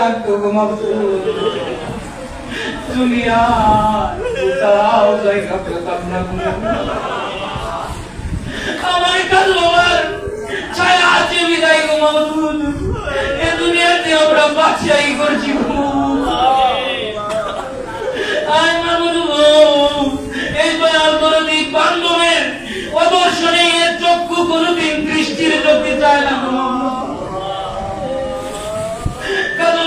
থাকতো গো মাবুদ দুনিয়া কোথাও জায়গা পেতাম না আমার কালবার ছায়া আছে বিদায় গো মাবুদ এ দুনিয়াতে আমরা বাদশাহী করছি আয় গো এই দয়াল দরদি বান্ধবের অদর্শনে চক্ষু কোনোদিন দৃষ্টির চোখে চায় না গো মাবুদ কারণ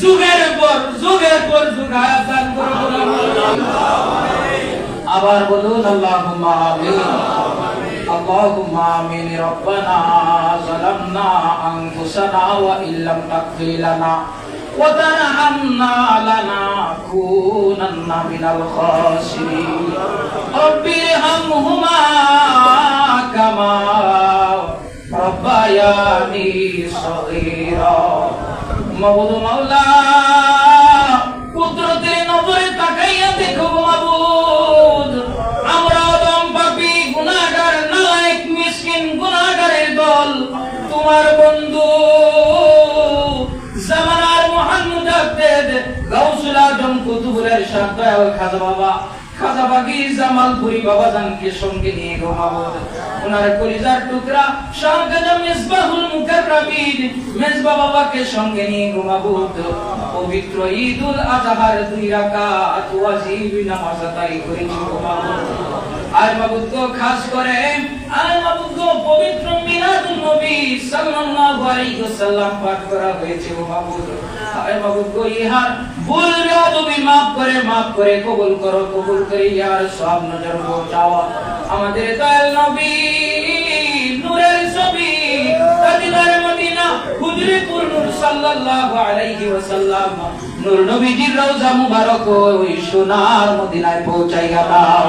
যুগের পর যুগের পর যুগ আয়াতান করুন আবার বলুন, আল্লাহুম্মা আমিন। আল্লাহুম্মা আমিন, রব্বানা যালামনা আনফুসানা ওয়া ইল্লাম তাগফির লানা ওয়া তারহামনা লানাকুনান্না মিনাল খাসিরিন। রব্বি হামহুমা কামা রব্বায়ানি সগীরা। আমরা অদম পাপী, গুনাহগার, নালায়েক, মিসকিন, গুনাহগারের দল। তোমার বন্ধু। জামানার মহান মুজাদ্দেদ গাউসুল আজম কুতুবুলের শাহ দয়াল খাজা বাবা। খাজা বাগি জামালপুরি বাবা জানকে সঙ্গে নিয়ে গো ওনার কলিজার টুকরা শাহ গাজা মিসবাহুল মুকাররামিন মেজবা বাবাকে সঙ্গে নিয়ে গো পবিত্র ঈদুল আজহার দুই রাকাত ওয়াজিব নামাজ আদায় করেছি গো আর মাবুদ গো, খাস করে। আর মাবুদ গো, পবিত্র মিলাদুন নবী সাল্লাল্লাহু আলাইহি ওয়াসাল্লাম পাঠ করা হয়েছে গো মাবুদ। আর মাবুদ গো, ইহার ভুল তুমি মাফ করে মাফ করে কবুল করো, কবুল করে ইয়ার সব নজর পৌঁছাও আমাদের দয়াল নবী, নূরের ছবি কাদিদার মদিনা, হুজুরপুর নূর সাল্লাল্লাহু আলাইহি ওয়াসাল্লাম। নূর নবীজির রওজা মুবারক, ওই সোনার মদিনায় পৌঁছাইয়া দাও।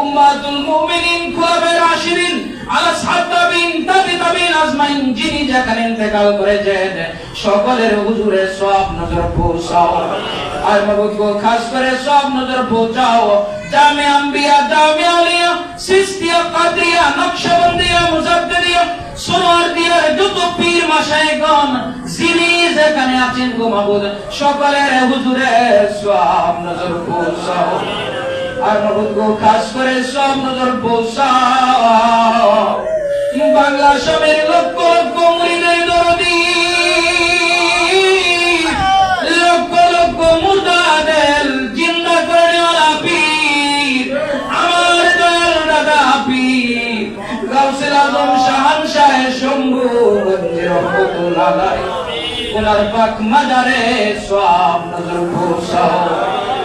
উম্মাতুল মুমিনিন খুলাফায়ে রাশিদিন আলা সাহাবিন তাবি তাবিন আজমাইন, যিনি যেখানে ইন্তেকাল করেছেন, সকলের হুজুরের সব নজর পৌঁছাও। আর খাস করে সব নজর পৌঁছাও। জামে আম্বিয়া, জামে আলিয়া, সিস্তিয়া নকশবন্দিয়া সোনার দিয়ার যত পীর যিনি যেখানে আছেন গো মাবুদ সকলের হুজুরের সব নজর পৌঁছাও। আর গো খাস করে সব নজর পৌঁছাও। বাংলা সবের লক্ষ লক্ষ মুরিদের দরদি। লক্ষ লক্ষ মুর্দাদের জিন্দা করে পীর। আমার দয়াল দাদা পীর। গাউসুল আজম শাহান ওনার পাক মাজারে সব নজর পৌঁছাও।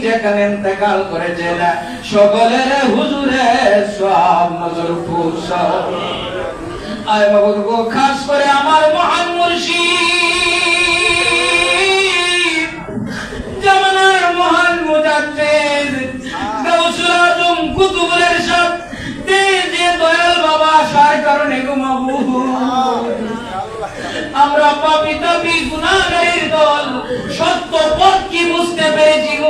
যেখানে ইন্তেকাল করেছেন সকলের হুজুরে সব নজর আয় বাবুল গো, খাস করে আমার মহান মুর্শিদ। মহান মুজাদ্দিদ কুতুবুলের সব দয়াল বাবা কারণে আমরা পাপি তাপি গুনাহগারের দল সত্য পথ কি বুঝতে পেরেছি গো মাবুদ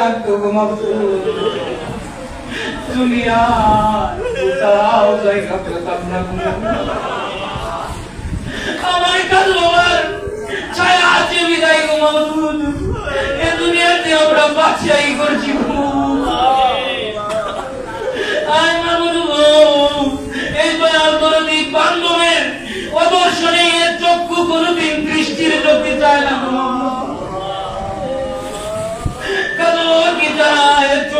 থাকতো মাবুদ দুনিয়া কোথাও জায়গা পেতাম না। আমার কালবার ছায়া আছে বিদায় গো মাবুদ এ দুনিয়াতে আমরা বাদশাহী করছি গো মাবুদ। আয় মাবুদ গো, এই দয়াল দরদি পাণ্ডবের অদর্শনে এর চক্ষু কোনদিন দৃষ্টির জ্যোতি চায় না গো মাবুদ। কারণ কি যায় এর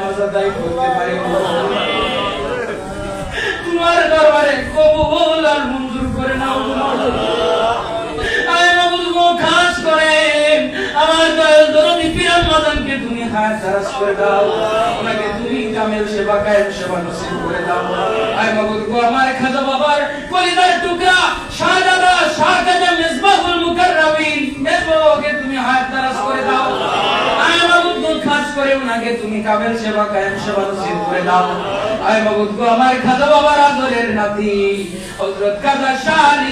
আজহা করতে পারে তোমার দরবারে কবুল আর মঞ্জুর করে নাও আয় মাবুদ গো খাস করে আমার দয়াল দরদি পিরান মাদানকে তুমি হায়াত দারাজ করে দাও। ওনাকে তুমি কামেল সেবা কায়েম সেবা নসিব করে দাও। আয় মাবুদ গো আমার খাজা বাবার কলিজার টুকরা শাহজাদা শাহ খাজা মুকাররামিন এসবকে তুমি হায়াত দারাজ করে দাও। আয় মাবুদ গো খাস করে তুমি সেবা, কায়েম সেবা নসিব করে দাও। আয় গো আমার খাজা বাবার আদরের নাতি। হযরত শাহ আলী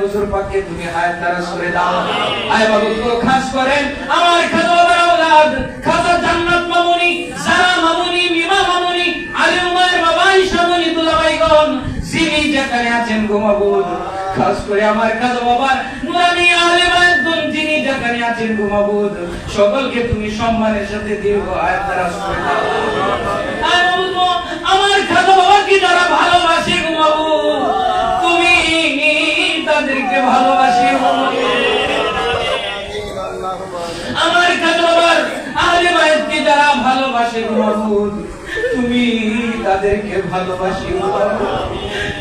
হুজুর তুমি হায়াত দাও। আয় গো, খাস করে আমার বাবার আওলাদ, খাজা জান্নাত মামুনি, সারা মামুনি, মিমা মামুনি, আলী উমায়ের বাবা ঈশা মামুনি যিনি যেখানে আছেন গো খাস করে আমার বাবার নুরানি যিনি যেখানে সকলকে তুমি সম্মানের সাথে দীর্ঘ আয়াত মাবুদ আমার বাবাকে যারা ভালোবাসে তুমি তাদেরকে ভালোবাসে আমার যারা ভালোবাসে তুমি তাদেরকে ভালোবাসি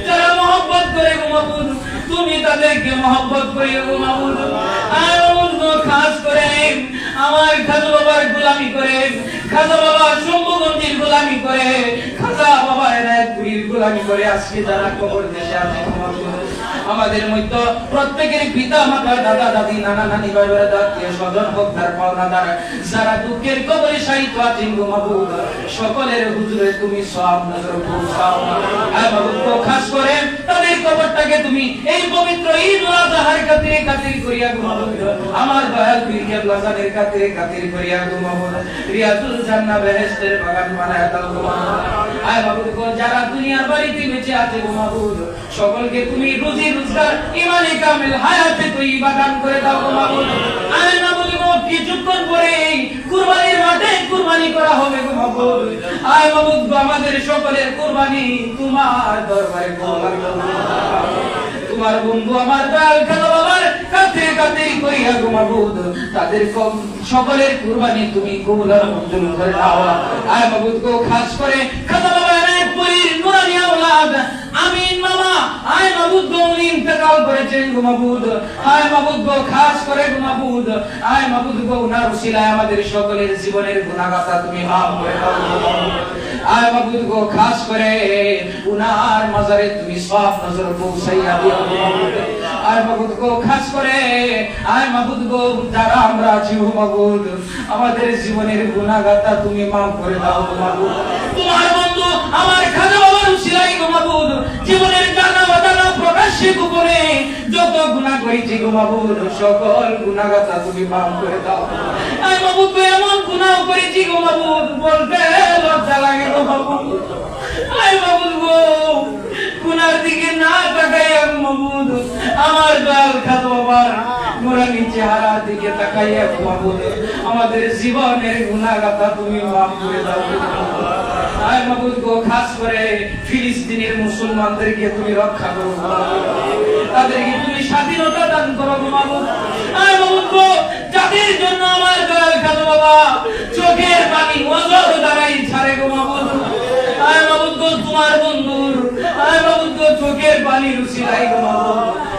যারা মহব্বত করে গো তুমি তাদেরকে মহব্বত করে আর অন্য করেন করে আমার খাজা বাবার গোলামি করে খাজা বাবা শম্ভুগঞ্জের গোলামি করে খাজা বাবা এনায়তপুরীর গোলামি করে আজকে যারা কবর দেশে আছে আমাদের মধ্যে প্রত্যেকের পিতা, মাতা, দাদা, দাদি, নানা, নানি, ভাই, বোনেরা, আত্মীয় স্বজন ভক্তার পাওনাদার যারা দুঃখের কবরে সাহিত্য আছেন গো মাবুদ সকলের হুজুরে তুমি সব নজর পৌঁছাও। আর মাবুদ গো খাস করে তাদের কবরটাকে তুমি এই পবিত্র ঈদ আজহার খাতিরে খাতির করিয়া গো মাবুদ আমার দয়াল পীর কেবলা জানের খাতিরে খাতির করিয়া গো মাবুদ রিয়াতুল জান্নাহ বেহেশতের বাগান বানায় দাও গো মাবুদ আয় মাবুদ গো যারা দুনিয়ার বাড়িতে বেঁচে আছে গো মাবুদ সকলকে তুমি রুজি রোজগার ইমানি কামিল হায়াতে তুই বাগান করে দাও মাবুদ মাবুদ গো কিছুক্ষণ পরে কুরবানির মাঠে কুরবানি করা হবে গো মাবুদ আয় মাবুদ আমাদের সকলের কুরবানি তোমার দরবারে কবুল তোমার বন্ধু আমার দয়াল কাছে কাছে করিয়া গো মাবুদ তাদের কম সকলের কুরবানি তুমি কবুল আর মঞ্জুর করে দাও আয় মাবুদ গো, খাস করে খাজা বাবা পরির নুরানি আওলাদ। আমিন মামা, আয় মাবুদ করেছেন মাবুদ। গো, খাস করে মাবুদ। গো, উনার আমাদের সকলের জীবনের গুনাহগাতা তুমি মাফ করে দাও আয় মাবুদ গো, খাস করে উনার মাজারে তুমি সব নজর পৌঁছাইয়া দিও আয় মাবুদ গো, খাস করে আয় মাবুদ গো, যারা আমরা মাবুদ, আমাদের জীবনের গুনাহগাতা তুমি মাফ করে দাও মাবুদ। তোমার বন্ধু, আমার খাজা বাবার গো মাবুদ, জীবনের জানা অজানা প্রকাশ্যে যত গুনাহ করেছি গো মাবুদ, সকল গুনাহগাতা তুমি মাফ করে দাও। আয় মাবুদ তো এমন গুনাহ করেছি গো মাবুদ, বলতে লজ্জা লাগে গো মাবুদ। আয় মাবুদ গো গুনার দিকে না তাকাই গো মাবুদ, আমার দয়াল খাতো বাবার দিকে আমাদের জীবনের গুনাহগাতা তুমি করে দাও আয় গো, খাস করে ফিলিস্তিনের মুসলমানদেরকে তুমি রক্ষা করো। তাদেরকে তুমি স্বাধীনতা দান করো গো আয় গো জন্য আমার দয়াল বাবা। চোখের পানি গো আয় গো, তোমার বন্ধুর, আয় মাহবুদ গো, চোখের পানি রুচিলাই গো মাহবুদ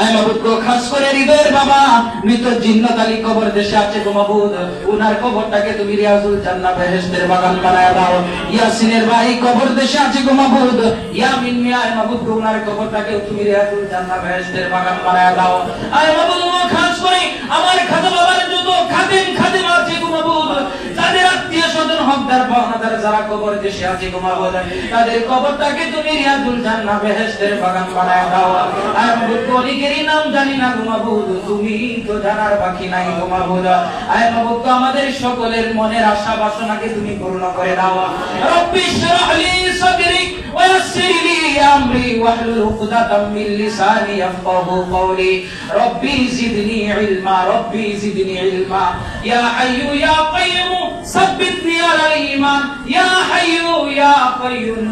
আয় মাহবুদ গো, খাস করে হৃদয়ের বাবা। মৃত জিন্নাত আলী কবর দেশে আছে গো মাহবুদ উনার কবরটাকে তুমি রিয়াজুল জান্নাত বেহেশতের বাগান বানায় দাও। ইয়াসিনের ভাই কবর দেশে আছে গো মাহবুদ ইয়ামিন মিয়া, আয় মাহবুদ গো, উনার কবরটাকে তুমি রিয়াজুল জান্নাত বেহেশতের বাগান বানায় দাও। আয় মাহবুদ গো, খাস করে আমার খাজা বাবার যত খাদেম খাদেম আছে গো মাহবুদ তাদের আত্মীয় স্বজন হকদার পাওনাদার যারা কবর দেশে আছে তাদের কবরটাকে তুমি বেহেশতের বাগান বানায় দাও। আর নাম জানি না তুমি তো জানার বাকি নাই মাহবুদ আয় আমাদের সকলের মনের আশা বাসনাকে তুমি পূর্ণ করে দাও। রব্বি সাদরি ওয়া আমরি। উকদাতাম মিন লিসানি ইয়াফকাহু কওলি। রব্বি জিদনি ইলমা, রব্বি জিদনি ইলমা। ইয়া হাইয়ু ইয়া কাইয়্যুম সাব্বিতনি আলাল ঈমান। ইয়া হাইয়ু ইয়া কাইয়্যুম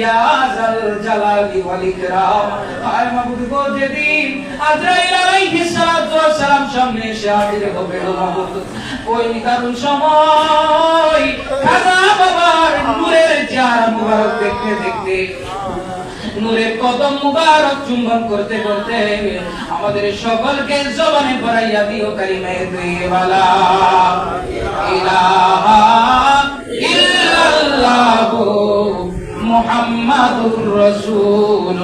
ইয়া যাল জালালি ওয়াল ইকরাম। আয় মাহবুদ গো যেদিন আজরাইল আলাইহিস সালাতু ওয়াস সালাম সামনে এসে হাজির হবে গো মাহবুদ ওই দারুণ সময়, খাজা বাবার নূরের চেহারা মুবারক দেখতে দেখতে নূরের কদম মুবারক চুম্বন করতে করতে আমাদের সকলকে জবানে পড়াইয়া দিও কারিমে দুইওয়ালা। ইলাহা ইল্লাল্লাহু মুহাম্মাদুর রাসূল।